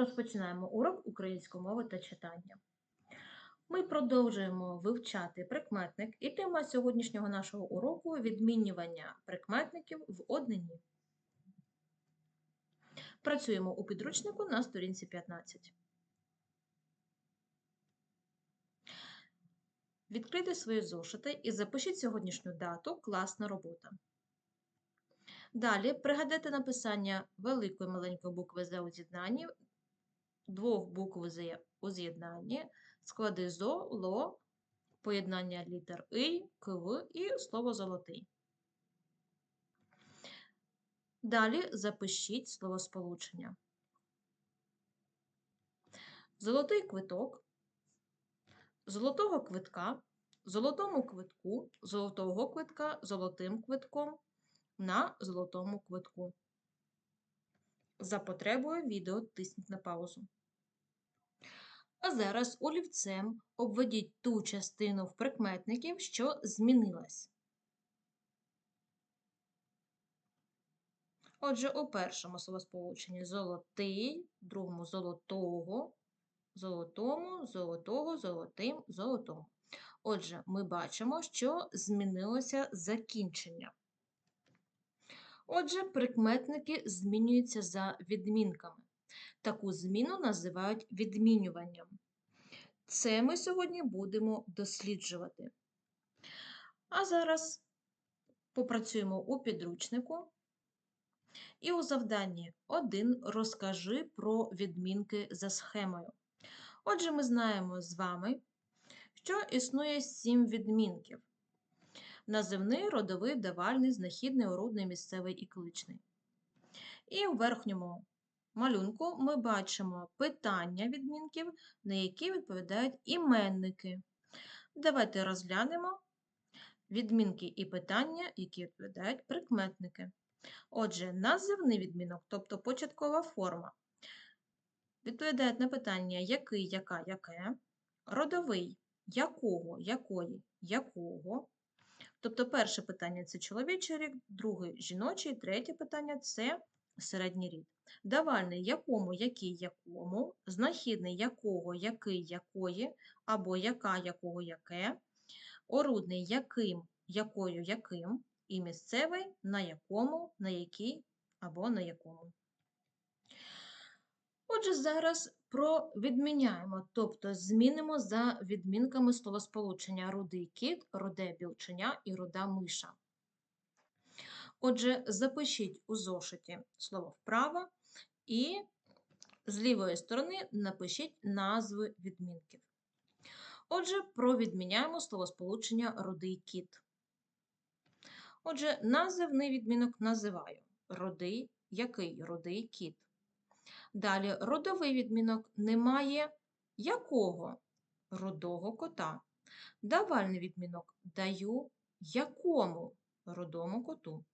Розпочинаємо урок української мови та читання. Ми продовжуємо вивчати прикметник, і тема сьогоднішнього нашого уроку відмінювання прикметників в однині. Працюємо у підручнику на сторінці 15. Відкрийте свої зошити і запишіть сьогоднішню дату класна робота. Далі пригадайте написання великої маленької букви «З» у двох букв у з'єднанні, склади «зо», «ло», поєднання літер «и», «кв» і слово «золотий». Далі запишіть словосполучення. Золотий квиток, золотого квитка, золотому квитку, золотого квитка, золотим квитком, на золотому квитку. За потребою відео тисніть на паузу. А зараз олівцем обведіть ту частину в прикметників, що змінилась. Отже, у першому словосполученні золотий, другому золотого, золотому, золотого, золотим, золотому. Отже, ми бачимо, що змінилося закінчення. Отже, прикметники змінюються за відмінками. Таку зміну називають відмінюванням. Це ми сьогодні будемо досліджувати. А зараз попрацюємо у підручнику. І у завданні 1 розкажи про відмінки за схемою. Отже, ми знаємо з вами, що існує 7 відмінків називний, родовий, давальний, знахідний, орудний, місцевий і кличний. І у верхньому малюнку ми бачимо питання відмінків, на які відповідають іменники. Давайте розглянемо відмінки і питання, які відповідають прикметники. Отже, називний відмінок, тобто початкова форма, відповідає на питання який, яка, яке, родовий, якого, якої, якого, Тобто перше питання це чоловічий рік, друге жіночий, третє питання це середній рід. Давальний якому, який, якому, знахідний якого, який, якої, або яка, якого, яке, орудний яким, якою, яким, і місцевий на якому, на який або на якому. Отже, зараз провідміняємо, тобто змінимо за відмінками словосполучення рудий кіт, руде білченя і руда миша. Отже, запишіть у зошиті слово вправо і з лівої сторони напишіть назви відмінків. Отже, провідміняємо словосполучення рудий кіт. Отже, називний відмінок називаю родий який родий кіт. Далі родовий відмінок немає якого рудого кота. Давальний відмінок даю якому родому коту.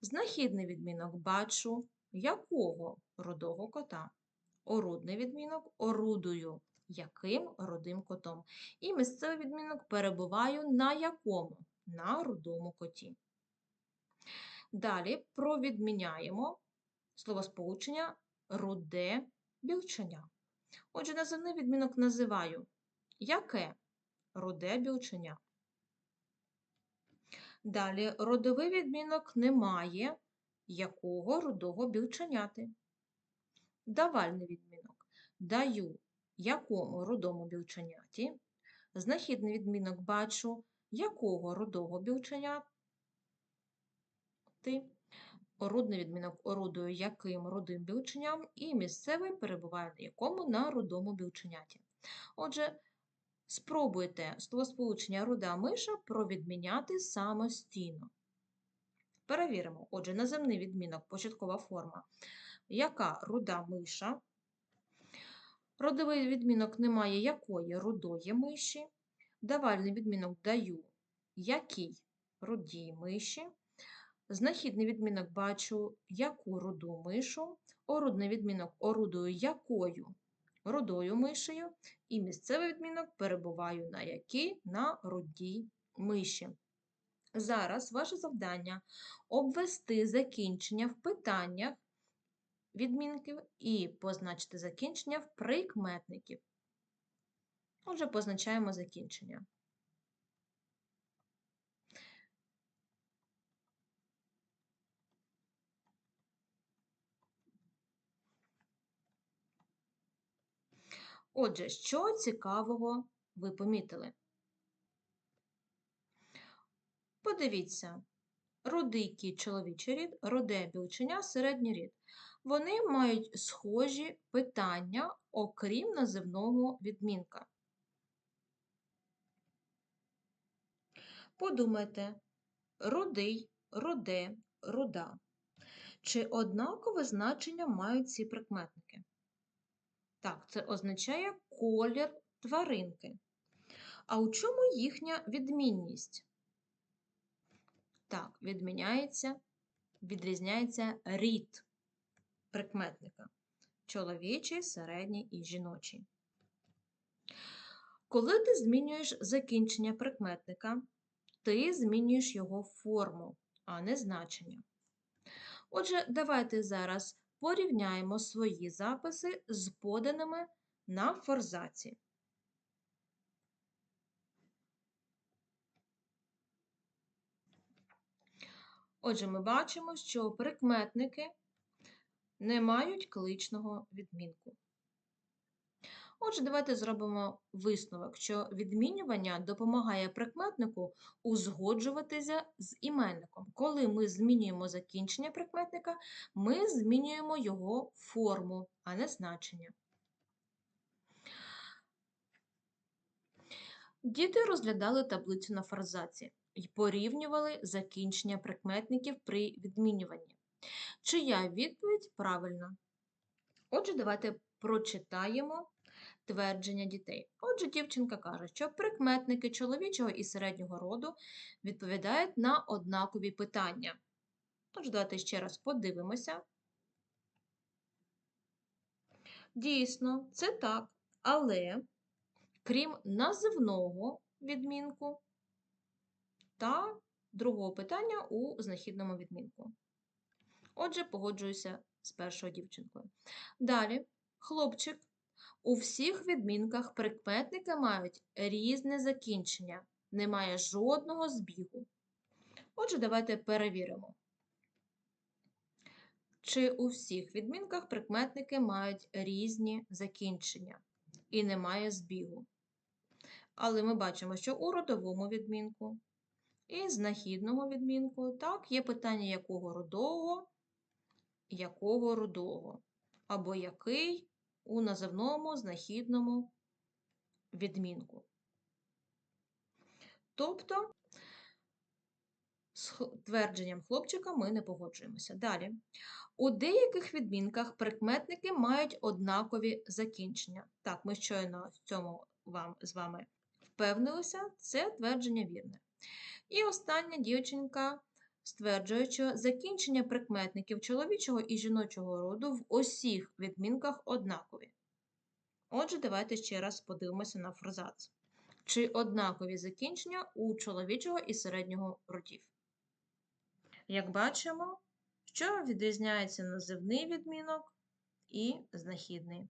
Знахідний відмінок бачу якого родого кота. Орудний відмінок орудую яким родим котом. І місцевий відмінок перебуваю на якому? На рудому коті. Далі провідміняємо словосполучення руде білченя. Отже, називний відмінок називаю яке руде білченя. Далі родовий відмінок немає якого рудого білченяти. Давальний відмінок даю якому рудому білченяті. Знахідний відмінок бачу якого рудого білченяти. Орудний відмінок орудою яким рудим білченям, і місцевий перебуває на якому на рудому білченяті. Отже, спробуйте словосполучення руда миша провідміняти самостійно. Перевіримо, отже, наземний відмінок початкова форма. Яка руда миша? Родовий відмінок немає якої рудої миші. Давальний відмінок даю який рудій миші. Знахідний відмінок бачу яку руду мишу, орудний відмінок орудою якою рудою мишею, і місцевий відмінок перебуваю на якій на рудій миші. Зараз ваше завдання обвести закінчення в питаннях відмінків і позначити закінчення в прикметників. Отже, позначаємо закінчення. Отже, що цікавого ви помітили? Подивіться, рудий чоловічий рід, руде білченя середній рід. Вони мають схожі питання, окрім називного відмінка. Подумайте, рудий, руде, руда. Чи однакове значення мають ці прикметники? Так, це означає колір тваринки. А у чому їхня відмінність? Так, відміняється, відрізняється рід прикметника. Чоловічий, середній і жіночий. Коли ти змінюєш закінчення прикметника, ти змінюєш його форму, а не значення. Отже, давайте зараз порівняємо свої записи з поданими на форзаці. Отже, ми бачимо, що прикметники не мають кличного відмінку. Отже, давайте зробимо висновок, що відмінювання допомагає прикметнику узгоджуватися з іменником. Коли ми змінюємо закінчення прикметника, ми змінюємо його форму, а не значення. Діти розглядали таблицю на форзаці і порівнювали закінчення прикметників при відмінюванні. Чия відповідь правильна? Отже, давайте прочитаємо твердження дітей. Отже, дівчинка каже, що прикметники чоловічого і середнього роду відповідають на однакові питання. Тож, давайте ще раз подивимося. Дійсно, це так, але крім називного відмінку та другого питання у знахідному відмінку. Отже, погоджуюся з першою дівчинкою. Далі, хлопчик у всіх відмінках прикметники мають різне закінчення, немає жодного збігу. Отже, давайте перевіримо. Чи у всіх відмінках прикметники мають різні закінчення і немає збігу. Але ми бачимо, що у родовому відмінку і знахідного відмінку так, є питання якого родового, якого рудого, або який у називному знахідному відмінку. Тобто, з твердженням хлопчика ми не погоджуємося. Далі. У деяких відмінках прикметники мають однакові закінчення. Так, ми щойно в цьому вам, з вами впевнилися, це твердження вірне. І остання дівчинка стверджує, що закінчення прикметників чоловічого і жіночого роду в усіх відмінках однакові. Отже, давайте ще раз подивимося на фразац. Чи однакові закінчення у чоловічого і середнього родів? Як бачимо, що відрізняється називний відмінок і знахідний.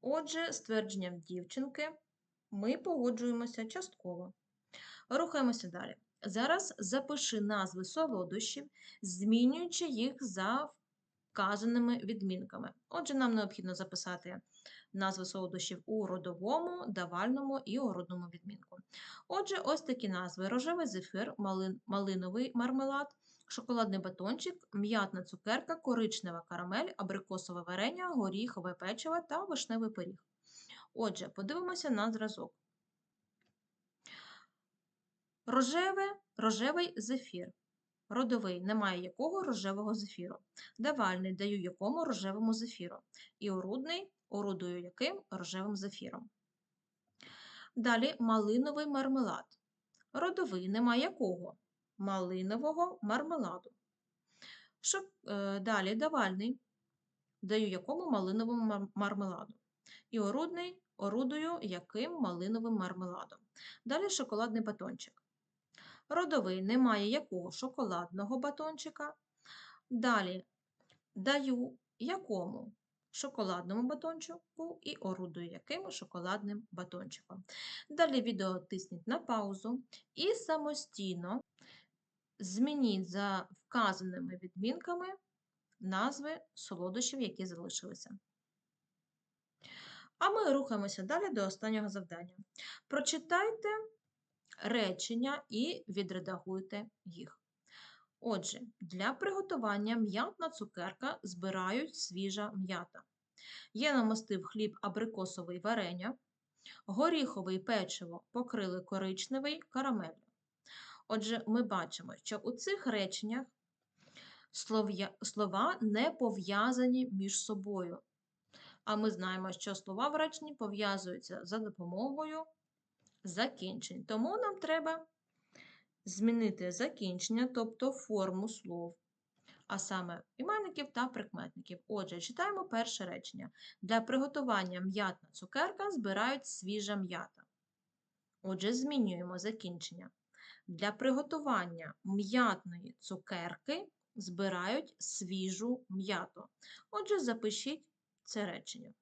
Отже, з твердженням дівчинки ми погоджуємося частково. Рухаємося далі. Зараз запиши назви солодощів, змінюючи їх за вказаними відмінками. Отже, нам необхідно записати назви солодощів у родовому, давальному і орудному відмінку. Отже, ось такі назви: рожевий зефір, малин, малиновий мармелад, шоколадний батончик, м'ятна цукерка, коричнева карамель, абрикосове варення, горіхове печиво та вишневий пиріг. Отже, подивимося на зразок. Рожеве, рожевий зефір. Родовий немає якого рожевого зефіру. Давальний даю якому рожевому зефіру. І орудний орудую яким рожевим зефіром. Далі малиновий мармелад. Родовий немає якого? Малинового мармеладу. Шок... Е, далі давальний даю якому малиновому мармеладу. І орудний орудую яким малиновим мармеладом. Далі шоколадний батончик. Родовий немає якого шоколадного батончика. Далі даю якому шоколадному батончику і орудую яким шоколадним батончиком. Далі відео тисніть на паузу і самостійно змініть за вказаними відмінками назви солодощів, які залишилися. А ми рухаємося далі до останнього завдання. Прочитайте речення і відредагуйте їх. Отже, для приготування м'ятна цукерка збирають свіжа м'ята. Я намастив хліб абрикосовий варення, горіховий печиво покрили коричневий карамеллю. Отже, ми бачимо, що у цих реченнях слова не пов'язані між собою. А ми знаємо, що слова в реченні пов'язуються за допомогою закінчень. Тому нам треба змінити закінчення, тобто форму слов, а саме іменників та прикметників. Отже, читаємо перше речення. Для приготування м'ятна цукерка збирають свіжа м'ята. Отже, змінюємо закінчення. Для приготування м'ятної цукерки збирають свіжу м'яту. Отже, запишіть це речення.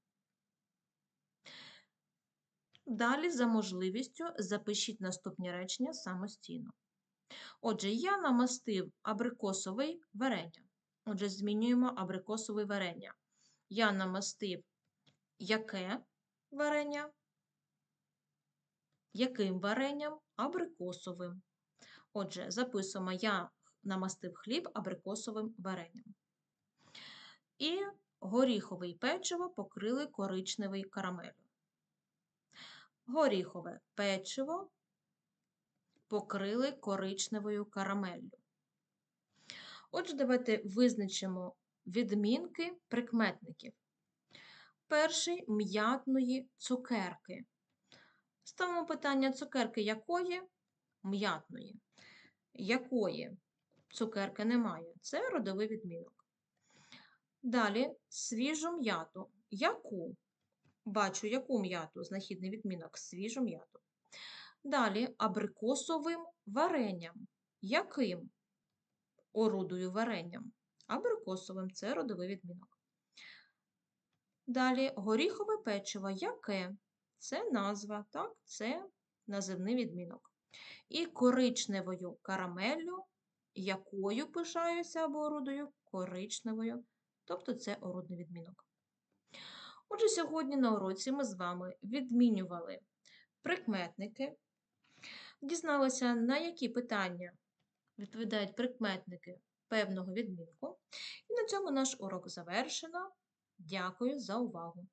Далі, за можливістю, запишіть наступні речення самостійно. Отже, я намастив абрикосовий варення. Отже, змінюємо абрикосове варення. Я намастив яке варення? Яким варенням? Абрикосовим. Отже, записуємо, я намастив хліб абрикосовим варенням. І горіховий печиво покрили коричневий карамелю. Горіхове печиво покрили коричневою карамеллю. Отже, давайте визначимо відмінки прикметників. Перший м'ятної цукерки. Ставимо питання цукерки якої? М'ятної. Якої цукерки немає? Це родовий відмінок. Далі свіжу м'яту. Яку? Бачу, яку м'яту? Знахідний відмінок свіжу м'яту. Далі абрикосовим варенням. Яким? Орудою варенням. Абрикосовим це родовий відмінок. Далі горіхове печиво. Яке? Це назва, так, це називний відмінок. І коричневою карамеллю, якою пишаюся або орудою? Коричневою, тобто це орудний відмінок. Отже, сьогодні на уроці ми з вами відмінювали прикметники, дізналися, на які питання відповідають прикметники певного відмінку. І на цьому наш урок завершено. Дякую за увагу!